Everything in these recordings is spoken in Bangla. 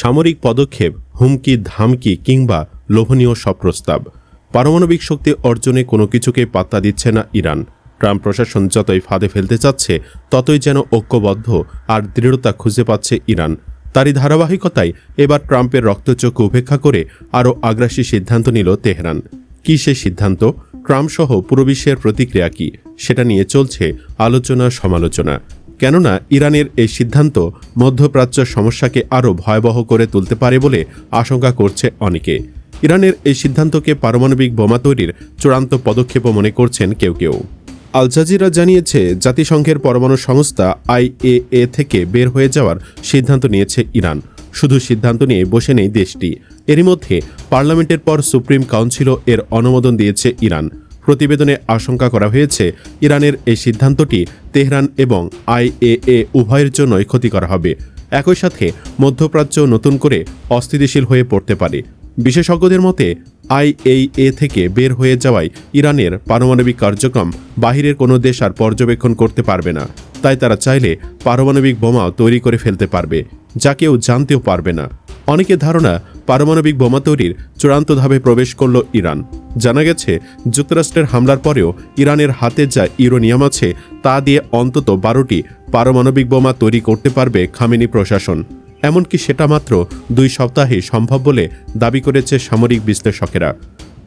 সামরিক পদক্ষেপ, হুমকি, ধামকি কিংবা লোভনীয় সব প্রস্তাব। পারমাণবিক শক্তি অর্জনে কোনো কিছুকে পাত্তা দিচ্ছে না ইরান। ট্রাম্প প্রশাসন যতই ফাঁদে ফেলতে চাচ্ছে, ততই যেন ঐক্যবদ্ধ আর দৃঢ়তা খুঁজে পাচ্ছে ইরান। তারই ধারাবাহিকতায় এবার ট্রাম্পের রক্তচক্ষু উপেক্ষা করে আরও আগ্রাসী সিদ্ধান্ত নিল তেহরান। কি সে সিদ্ধান্ত? ট্রাম্প সহ পুরো বিশ্বের প্রতিক্রিয়া কি? সেটা নিয়ে চলছে আলোচনা সমালোচনা কেননা ইরানের এই সিদ্ধান্ত মধ্যপ্রাচ্য সমস্যাকে আরও ভয়াবহ করে তুলতে পারে বলে আশঙ্কা করছে অনেকে। ইরানের এই সিদ্ধান্তকে পারমাণবিক বোমা তৈরির চূড়ান্ত পদক্ষেপও মনে করছেন কেউ কেউ। আল জাজিরা জানিয়েছে, জাতিসংঘের পরমাণু সংস্থা আইএএ থেকে বের হয়ে যাওয়ার সিদ্ধান্ত নিয়েছে ইরান। শুধু সিদ্ধান্ত নিয়ে বসে নেই দেশটি। এরই মধ্যে পার্লামেন্টের পর সুপ্রিম কাউন্সিলও এর অনুমোদন দিয়েছে ইরান। প্রতিবেদনে আশঙ্কা করা হয়েছে, ইরানের এই সিদ্ধান্তটি তেহরান এবং আইএএ উভয়ের জন্যই ক্ষতিকর হবে। একই সাথে মধ্যপ্রাচ্য নতুন করে অস্থিতিশীল হয়ে পড়তে পারে। বিশেষজ্ঞদের মতে আইএইএ থেকে বের হয়ে যাওয়ায় ইরানের পারমাণবিক কার্যক্রম বাহিরের কোনো দেশ আর পর্যবেক্ষণ করতে পারবে না। তাই তারা চাইলে পারমাণবিক বোমা তৈরি করে ফেলতে পারবে, যা কেউ জানতেও পারবে না। অনেকের ধারণা পারমাণবিক বোমা তৈরির চূড়ান্ত ধাপে প্রবেশ করল ইরান। জানা গেছে, যুক্তরাষ্ট্রের হামলার পরেও ইরানের হাতে যা ইউরোনিয়াম আছে, তা দিয়ে অন্তত বারোটি পারমাণবিক বোমা তৈরি করতে পারবে খামেনি প্রশাসন। এমনকি সেটা মাত্র দুই সপ্তাহে সম্ভব বলে দাবি করেছে সামরিক বিশ্লেষকেরা।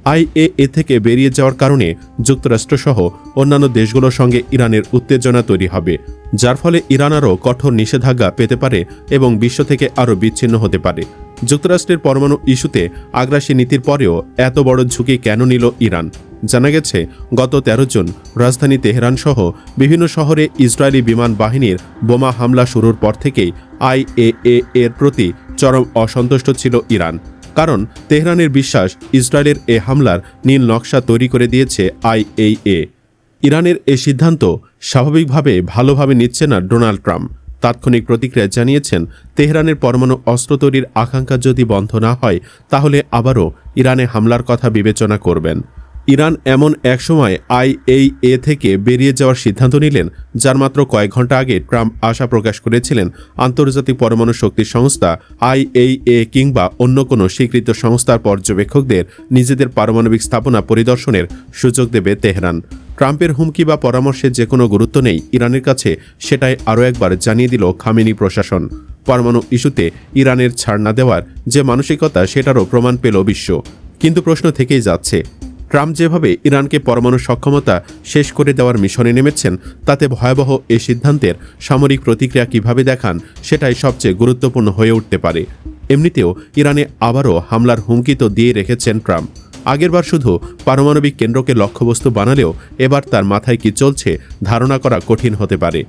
আইএএ থেকে বেরিয়ে যাওয়ার কারণে যুক্তরাষ্ট্রসহ অন্যান্য দেশগুলোর সঙ্গে ইরানের উত্তেজনা তৈরি হবে, যার ফলে ইরান আরও কঠোর নিষেধাজ্ঞা পেতে পারে এবং বিশ্ব থেকে আরও বিচ্ছিন্ন হতে পারে। যুক্তরাষ্ট্রের পরমাণু ইস্যুতে আগ্রাসী নীতির পরেও এত বড় ঝুঁকি কেন নিল ইরান? জানা গেছে, গত ১৩ জন রাজধানী তেহরান সহ বিভিন্ন শহরে ইসরায়েলি বিমান বাহিনীর বোমা হামলা শুরুর পর থেকেই আইএএ এর প্রতি চরম অসন্তুষ্ট ছিল ইরান। কারণ তেহরানের বিশ্বাস ইসরায়েলের এ হামলার নীল নকশা তৈরি করে দিয়েছে আইএইএ ইরানের এ সিদ্ধান্ত স্বাভাবিকভাবে ভালোভাবে নিচ্ছে না ডোনাল্ড ট্রাম্প। তাৎক্ষণিক প্রতিক্রিয়া জানিয়েছেন, তেহরানের পরমাণু অস্ত্র তৈরির আকাঙ্ক্ষা যদি বন্ধ না হয়, তাহলে আবারও ইরানে হামলার কথা বিবেচনা করবেন। ইরান এমন এক সময় আইএইএ থেকে বেরিয়ে যাওয়ার সিদ্ধান্ত নিলেন, যার মাত্র কয়েক ঘণ্টা আগে ট্রাম্প আশা প্রকাশ করেছিলেন আন্তর্জাতিক পরমাণু শক্তি সংস্থা আইএইএ কিংবা অন্য কোনো স্বীকৃত সংস্থার পর্যবেক্ষকদের নিজেদের পারমাণবিক স্থাপনা পরিদর্শনের সুযোগ দেবে তেহরান। ট্রাম্পের হুমকি বা পরামর্শে যে কোনো গুরুত্ব নেই, ইরানের কাছে সেটাই আরও একবার জানিয়ে দিল খামেনি প্রশাসন। পরমাণু ইস্যুতে ইরানের ছাড় না দেওয়ার যে মানসিকতা, সেটারও প্রমাণ পেল বিশ্ব। কিন্তু প্রশ্ন থেকেই যাচ্ছে ট্রাম্প যেভাবে ইরানকে পরমাণু সক্ষমতা শেষ করে দেওয়ার মিশনে নেমেছেন, তাতে ভয়াবহ এ সিদ্ধান্তের সামরিক প্রতিক্রিয়া কীভাবে দেখান সেটাই সবচেয়ে গুরুত্বপূর্ণ হয়ে উঠতে পারে। এমনিতেও ইরানে আবারও হামলার হুমকি তো দিয়ে রেখেছেন ট্রাম্প। আগেরবার শুধু পারমাণবিক কেন্দ্রকে লক্ষ্যবস্তু বানালেও এবার তার মাথায় কি চলছে ধারণা করা কঠিন হতে পারে।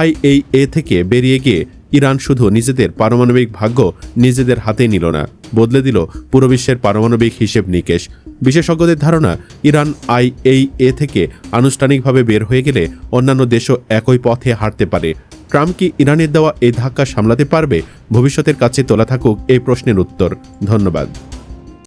আইএইএ থেকে বেরিয়ে গিয়ে ইরান শুধু নিজেদের পারমাণবিক ভাগ্য নিজেদের হাতে নিল না, বদলে দিল পুরো বিশ্বের পারমাণবিক হিসেব নিকেশ। বিশেষজ্ঞদের ধারণা, ইরান আইএইএ থেকে আনুষ্ঠানিকভাবে বের হয়ে গেলে অন্যান্য দেশও একই পথে হারতে পারে। ট্রাম্প কি ইরানের দেওয়া এই ধাক্কা সামলাতে পারবে? ভবিষ্যতের কাছে তোলা থাকুক এই প্রশ্নের উত্তর। ধন্যবাদ।